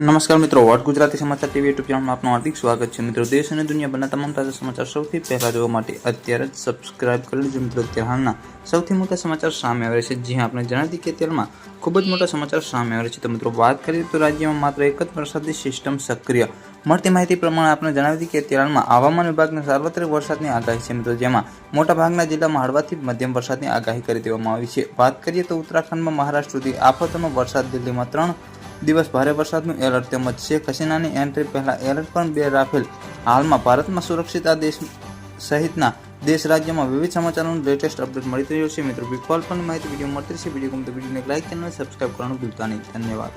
નમસ્કાર મિત્રો, વોટ ગુજરાતી સમાચાર ટીવી યુટ્યુબ ચેનલમાં આપનું હાર્દિક સ્વાગત છે. મિત્રો, દેશ અને દુનિયાભરના તમામ તાજા સમાચાર સૌથી પહેલા જોવા માટે અત્યારે જ સબસ્ક્રાઇબ કરી લેજો મિત્રો. અત્યારે સૌથી મોટા સમાચાર સામે આવે છે. જ્યાં આપણે જણાવી કે અત્યારમાં ખૂબ જ મોટા સમાચાર સામે આવે છે. તો મિત્રો, વાત કરીએ તો રાજ્યમાં માત્ર એક જ વરસાદી સિસ્ટમ સક્રિય. મળતી માહિતી પ્રમાણે આપણે જણાવી કે અત્યારે હવામાન વિભાગને સાર્વત્રિક વરસાદની આગાહી છે. મિત્રો, જેમાં મોટાભાગના જિલ્લામાં હળવાથી મધ્યમ વરસાદની આગાહી કરી દેવામાં આવી છે. વાત કરીએ તો ઉત્તરાખંડમાં મહારાષ્ટ્ર સુધી આફતનો વરસાદ, દિલ્હીમાં ત્રણ દિવસ ભારે વરસાદનું એલર્ટ તેમજ શેખ હસીનાની એન્ટ્રી પહેલા એલર્ટ પણ બે રાફેલ હાલમાં ભારતમાં સુરક્ષિત આ દેશ સહિતના દેશ રાજ્યમાં વિવિધ સમાચારોનું લેટેસ્ટ અપડેટ મળી રહ્યો છે. મિત્રો વિકલ્પ પણ માહિતી વીડિયો મળતી છે વીડિયો ગમતો વિડીયોને લાઇક ચેનલ સબસ્ક્રાઇબ કરવાનું ભૂલતા નહીં. ધન્યવાદ.